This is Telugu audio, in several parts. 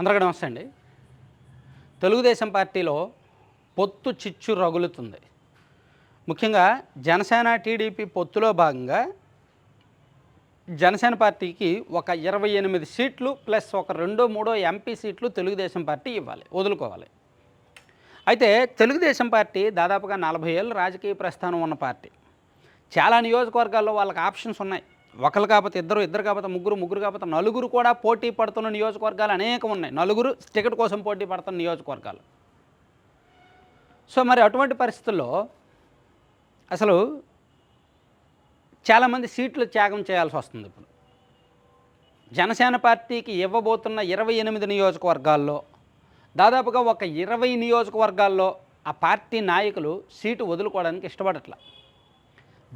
అందరికీ నమస్తే అండి. తెలుగుదేశం పార్టీలో పొత్తు చిచ్చు రగులుతుంది. ముఖ్యంగా జనసేన టీడీపీ పొత్తులో భాగంగా జనసేన పార్టీకి ఒక ఇరవై ఎనిమిది సీట్లు ప్లస్ ఒక రెండో మూడో ఎంపీ సీట్లు తెలుగుదేశం పార్టీ ఇవ్వాలి వదులుకోవాలి. అయితే తెలుగుదేశం పార్టీ దాదాపుగా నలభై ఏళ్ళు రాజకీయ ప్రస్థానం ఉన్న పార్టీ. చాలా నియోజకవర్గాల్లో వాళ్ళకి ఆప్షన్స్ ఉన్నాయి. ఒకరు కాకపోతే ఇద్దరు ఇద్దరు కాకపోతే ముగ్గురు ముగ్గురు కాకపోతే నలుగురు కూడా పోటీ పడుతున్న నియోజకవర్గాలు అనేకం ఉన్నాయి. నలుగురు టికెట్ కోసం పోటీ పడుతున్న నియోజకవర్గాలు. సో మరి అటువంటి పరిస్థితుల్లో అసలు చాలామంది సీట్లు త్యాగం చేయాల్సి వస్తుంది ఇప్పుడు. జనసేన పార్టీకి ఇవ్వబోతున్న ఇరవై ఎనిమిది నియోజకవర్గాల్లో దాదాపుగా ఒక ఇరవై నియోజకవర్గాల్లో ఆ పార్టీ నాయకులు సీటు వదులుకోవడానికి ఇష్టపడట్లేదు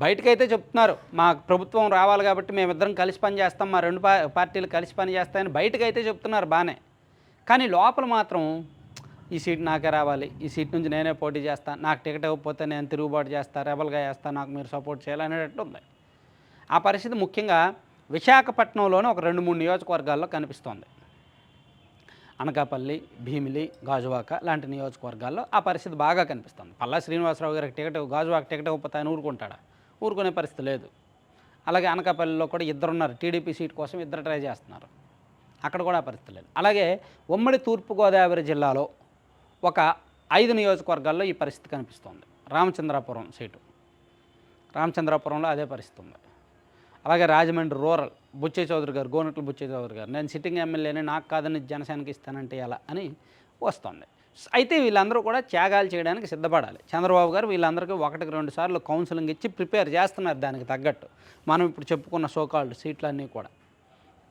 బయటకైతే చెప్తున్నారు మా ప్రభుత్వం రావాలి కాబట్టి మేమిద్దరం కలిసి పని చేస్తాం మా రెండు పా పార్టీలు కలిసి పని చేస్తాయని బయటకైతే చెప్తున్నారు బాగానే. కానీ లోపల మాత్రం ఈ సీట్ నాకే రావాలి ఈ సీట్ నుంచి నేనే పోటీ చేస్తాను నాకు టికెట్ ఇవ్వకపోతే నేను తిరుగుబాటు చేస్తా రెబల్గా చేస్తాను నాకు మీరు సపోర్ట్ చేయాలనేటట్టు ఉంది. ఆ పరిస్థితి ముఖ్యంగా విశాఖపట్నంలోనే ఒక రెండు మూడు నియోజకవర్గాల్లో కనిపిస్తోంది. అనకాపల్లి భీమిలి గాజువాక లాంటి నియోజకవర్గాల్లో ఆ పరిస్థితి బాగా కనిపిస్తుంది. పల్లా శ్రీనివాసరావు గారికి టికెట్ గాజువాక టికెట్ ఇవ్వకపోతే ఆయన ఊరుకుంటాడా? ఊరుకునే పరిస్థితి లేదు. అలాగే అనకాపల్లిలో కూడా ఇద్దరున్నారు. టీడీపీ సీట్ కోసం ఇద్దరు ట్రై చేస్తున్నారు. అక్కడ కూడా పరిస్థితి లేదు. అలాగే ఉమ్మడి తూర్పుగోదావరి జిల్లాలో ఒక ఐదు నియోజకవర్గాల్లో ఈ పరిస్థితి కనిపిస్తోంది. రామచంద్రాపురం సీటు. రామచంద్రాపురంలో అదే పరిస్థితి ఉంది. అలాగే రాజమండ్రి రూరల్ బుచ్చే చౌదరి గారు గోనట్ల బుచ్చే చౌదరి గారు నేను సిట్టింగ్ ఎమ్మెల్యేని నాకు కాదని జనసేనకి ఇస్తానంటే ఎలా అని వస్తుంది. అయితే వీళ్ళందరూ కూడా త్యాగాలు చేయడానికి సిద్ధపడాలి. చంద్రబాబు గారు వీళ్ళందరికీ ఒకటికి రెండు సార్లు కౌన్సిలింగ్ ఇచ్చి ప్రిపేర్ చేస్తున్నారు దానికి తగ్గట్టు. మనం ఇప్పుడు చెప్పుకున్న సోకాల్డ్ సీట్లన్నీ కూడా.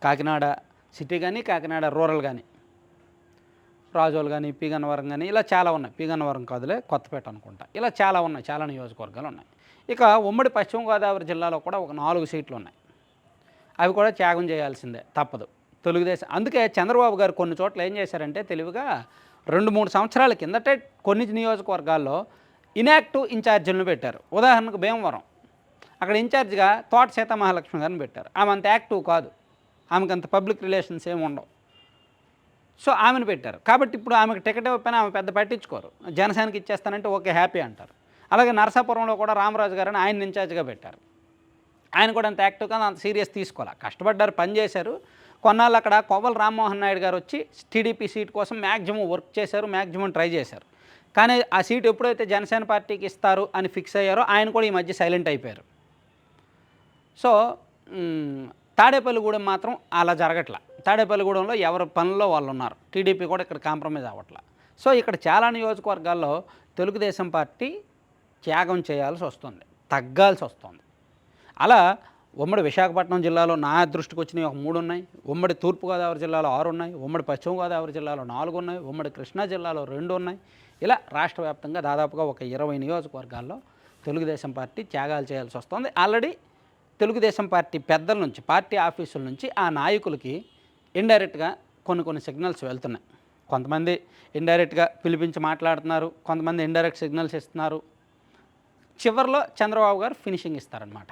కాకినాడ సిటీ కానీ కాకినాడ రూరల్ కానీ రాజోలు కానీ పీగన్నవరం కానీ ఇలా చాలా ఉన్నాయి. పీగన్నవరం కాదులే కొత్తపేట అనుకుంటా. ఇలా చాలా ఉన్నాయి. చాలా నియోజకవర్గాలు ఉన్నాయి. ఇక ఉమ్మడి పశ్చిమ గోదావరి జిల్లాలో కూడా ఒక నాలుగు సీట్లు ఉన్నాయి. అవి కూడా త్యాగం చేయాల్సిందే తప్పదు. తెలుగుదేశం అందుకే చంద్రబాబు గారు కొన్ని చోట్ల ఏం చేశారంటే తెలివిగా రెండు మూడు సంవత్సరాల కిందటే కొన్ని నియోజకవర్గాల్లో ఇన్యాక్టివ్ ఇన్ఛార్జీలను పెట్టారు. ఉదాహరణకు భీమవరం. అక్కడ ఇన్ఛార్జిగా తోట సీతామహాలక్ష్మి గారిని పెట్టారు. ఆమె అంత యాక్టివ్ కాదు. ఆమెకు అంత పబ్లిక్ రిలేషన్స్ ఏమి ఉండవు. సో ఆమెను పెట్టారు. కాబట్టి ఇప్పుడు ఆమెకు టికెట్ ఇవ్వకపోయినా ఆమె పెద్ద పట్టించుకోరు. జనసేనకి ఇచ్చేస్తానంటే ఓకే హ్యాపీ అంటారు. అలాగే నరసాపురంలో కూడా రామరాజు గారిని ఆయన ఇన్ఛార్జ్గా పెట్టారు. ఆయన కూడా అంత యాక్టివ్గా అంత సీరియస్ తీసుకోవాలి. కష్టపడ్డారు పనిచేశారు కొన్నాళ్ళు అక్కడ కోవల రామ్మోహన్ నాయుడు గారు వచ్చి టీడీపీ సీట్ కోసం మ్యాక్సిమం వర్క్ చేశారు మ్యాక్సిమం ట్రై చేశారు. కానీ ఆ సీట్ ఎప్పుడైతే జనసేన పార్టీకి ఇస్తారు అని ఫిక్స్ అయ్యారో ఆయన కూడా ఈ మధ్య సైలెంట్ అయిపోయారు. సో తాడేపల్లిగూడెం మాత్రం అలా జరగట్ల. తాడేపల్లిగూడెంలో ఎవరి పనుల్లో వాళ్ళు ఉన్నారు. టీడీపీ కూడా ఇక్కడ కాంప్రమైజ్ అవ్వట్ల. సో ఇక్కడ చాలా నియోజకవర్గాల్లో తెలుగుదేశం పార్టీ త్యాగం చేయాల్సి వస్తుంది తగ్గాల్సి వస్తుంది. అలా ఉమ్మడి విశాఖపట్నం జిల్లాలో నా దృష్టికి వచ్చినవి ఒక మూడు ఉన్నాయి. ఉమ్మడి తూర్పుగోదావరి జిల్లాలో ఆరు ఉన్నాయి. ఉమ్మడి పశ్చిమ గోదావరి జిల్లాలో నాలుగు ఉన్నాయి. ఉమ్మడి కృష్ణా జిల్లాలో రెండు ఉన్నాయి. ఇలా రాష్ట్ర వ్యాప్తంగా దాదాపుగా ఒక ఇరవై నియోజకవర్గాల్లో తెలుగుదేశం పార్టీ త్యాగాలు చేయాల్సి వస్తుంది. ఆల్రెడీ తెలుగుదేశం పార్టీ పెద్దల నుంచి పార్టీ ఆఫీసుల నుంచి ఆ నాయకులకి ఇండైరెక్ట్గా కొన్ని కొన్ని సిగ్నల్స్ వెళ్తున్నాయి. కొంతమంది ఇండైరెక్ట్గా పిలిపించి మాట్లాడుతున్నారు. కొంతమంది ఇండైరెక్ట్ సిగ్నల్స్ ఇస్తున్నారు. చివరిలో చంద్రబాబు గారు ఫినిషింగ్ ఇస్తారనమాట